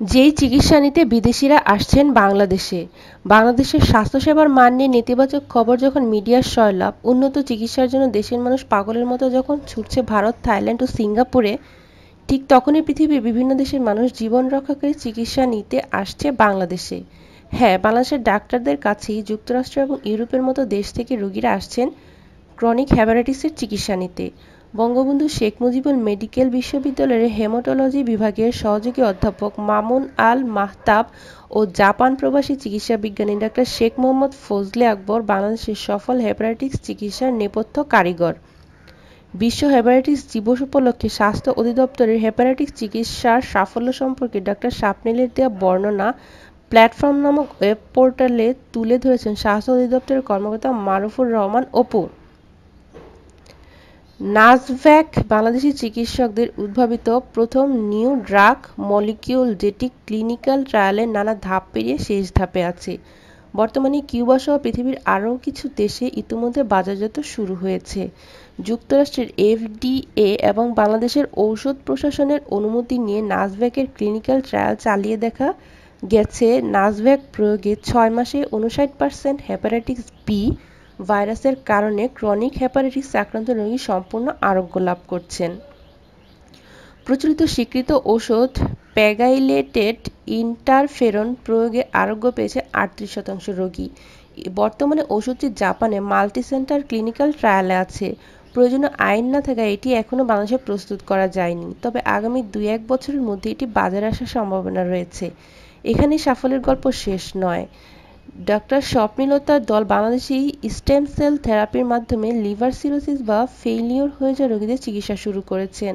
যেই চিকিৎসা নিতে বিদেশিরা আসছেন বাংলাদেশে। বাংলাদেশের স্বাস্থ্যসেবার মান নিয়ে নেতিবাচক খবর যখন মিডিয়ার সয়লাব উন্নত চিকিৎসার জন্য দেশের মানুষ পাগলের মতো যখন ছুটছে ভারত, থাইল্যান্ড ও সিঙ্গাপুরে, ঠিক তখনই পৃথিবীর বিভিন্ন দেশের মানুষ জীবন রক্ষাকারী চিকিৎসা নিতে আসছে বাংলাদেশে। হ্যাঁ বাংলাদেশের ডাক্তারদের কাছেই যুক্তরাষ্ট্র এবং ইউরোপের মতো দেশ থেকে রোগীরা আসছেন ক্রনিক হ্যাপাটাইটিসের চিকিৎসা নিতে। বঙ্গবন্ধু শেখ মুজিবুর মেডিকেল বিশ্ববিদ্যালয়ের হেমাটোলজি বিভাগের সহযোগী অধ্যাপক মামুন আল মাহতাব ও জাপান প্রবাসী চিকিৎসা বিজ্ঞানী ডাক্তার শেখ মোহাম্মদ ফজলে আকবর বাংলাদেশের সফল হেপাটাইটিস চিকিৎসার নেপথ্য কারিগর। বিশ্ব হেপাটাইটিস দিবস উপলক্ষে স্বাস্থ্য অধিদপ্তরের হেপাটাইটিস চিকিৎসার সাফল্য সম্পর্কে ডাক্তার শাপনিলের দেওয়া বর্ণনা প্ল্যাটফর্ম নামক ওয়েব পোর্টালে তুলে ধরেছেন স্বাস্থ্য অধিদপ্তরের কর্মকর্তা মারুফুর রহমান অপু। নাজভ্যাক বাংলাদেশি চিকিৎসকদের উদ্ভাবিত প্রথম নিউ ড্রাগ মলিকিউল যেটি ক্লিনিক্যাল ট্রায়ালের নানা ধাপ পেরিয়ে শেষ ধাপে আছে। বর্তমানে কিউবাসহ পৃথিবীর আরও কিছু দেশে ইতিমধ্যে বাজারজাত শুরু হয়েছে। যুক্তরাষ্ট্রের এফডিএ এবং বাংলাদেশের ঔষধ প্রশাসনের অনুমতি নিয়ে নাজভ্যাকের ক্লিনিক্যাল ট্রায়াল চালিয়ে দেখা গেছে। নাজভ্যাক প্রয়োগে ছয় মাসে উনষাট পার্সেন্ট হেপাটাইটিস বি ভাইরাসের কারণে ক্রনিক হেপাটাইটিস আক্রান্ত রোগী সম্পূর্ণ আরোগ্য লাভ করছেন। প্রচলিত স্বীকৃত ওষুধ প্যাগাইলেটেড ইন্টারফেরন প্রয়োগে আরোগ্য পেয়েছে আটত্রিশ শতাংশ রোগী। বর্তমানে ওষুধটি জাপানে মাল্টিসেন্টার ক্লিনিক্যাল ট্রায়ালে আছে। প্রয়োজনীয় আইন না থাকায় এটি এখনও বাংলাদেশে প্রস্তুত করা যায়নি। তবে আগামী দুই এক বছরের মধ্যে এটি বাজারে আসার সম্ভাবনা রয়েছে। এখানে সাফল্যের গল্প শেষ নয়। ডাক্তার স্বপ্নিল তার দল বাংলাদেশে স্টেম সেল থেরাপির মাধ্যমে লিভার সিরোসিস বা ফেইলিওর হয়ে যাওয়া রোগীদের চিকিৎসা শুরু করেছেন।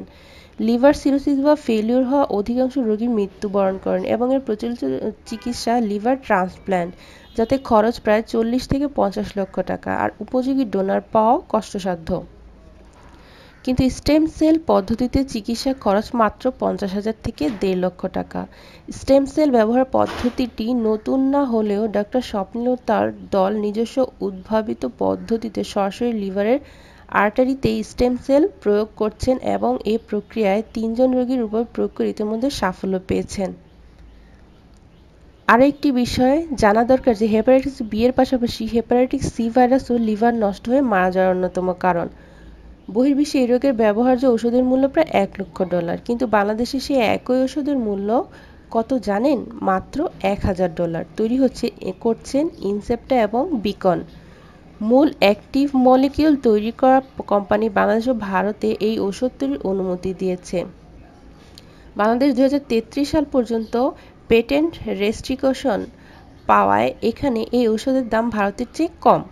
লিভার সিরোসিস বা ফেলিওর হওয়া অধিকাংশ রোগী মৃত্যুবরণ করেন এবং এর প্রচলিত চিকিৎসা লিভার ট্রান্সপ্ল্যান্ট, যাতে খরচ প্রায় চল্লিশ থেকে পঞ্চাশ লক্ষ টাকা, আর উপযোগী ডোনার পাওয়াও কষ্টসাধ্য। কিন্তু স্টেম সেল পদ্ধতিতে চিকিৎসা খরচ মাত্র পঞ্চাশ হাজার থেকে দেড় লক্ষ টাকা। স্টেম সেল ব্যবহার পদ্ধতিটি নতুন না হলেও ডাক্তার স্বপ্নিল তার দল নিজস্ব উদ্ভাবিত পদ্ধতিতে সরাসরি লিভারের আর্টারিতে স্টেম সেল প্রয়োগ করছেন এবং এ প্রক্রিয়ায় তিনজন রোগীর উপর প্রয়োগ করে ইতিমধ্যে সাফল্য পেয়েছেন। আরও একটি বিষয় জানা দরকার যে, হেপাটাইটিস বি এর পাশাপাশি হেপাটাইটিস সি ভাইরাসও লিভার নষ্ট হয়ে মারা যাওয়ার অন্যতম কারণ। বহির্বিশ্বে এই রোগের ব্যবহার্য ওষুধের মূল্য প্রায় এক লক্ষ ডলার। কিন্তু বাংলাদেশে সেই একই ওষুধের মূল্য কত জানেন? মাত্র এক হাজার ডলার। তৈরি হচ্ছে করছেন ইনসেপ্টা এবং বিকন। মূল অ্যাক্টিভ মলিকিউল তৈরি করা কোম্পানি বাংলাদেশ ও ভারতে এই ওষুধ তৈরির অনুমতি দিয়েছে। বাংলাদেশ দু হাজার তেত্রিশ সাল পর্যন্ত পেটেন্ট রেস্ট্রিকশন পাওয়ায় এখানে এই ওষুধের দাম ভারতের চেয়ে কম।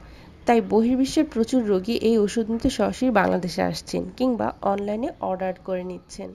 তাই বহির্বিশ্বের প্রচুর রোগী এই ওষুধ নিতে সরাসরি বাংলাদেশে আসছেন কিংবা অনলাইনে অর্ডার করে নিচ্ছেন।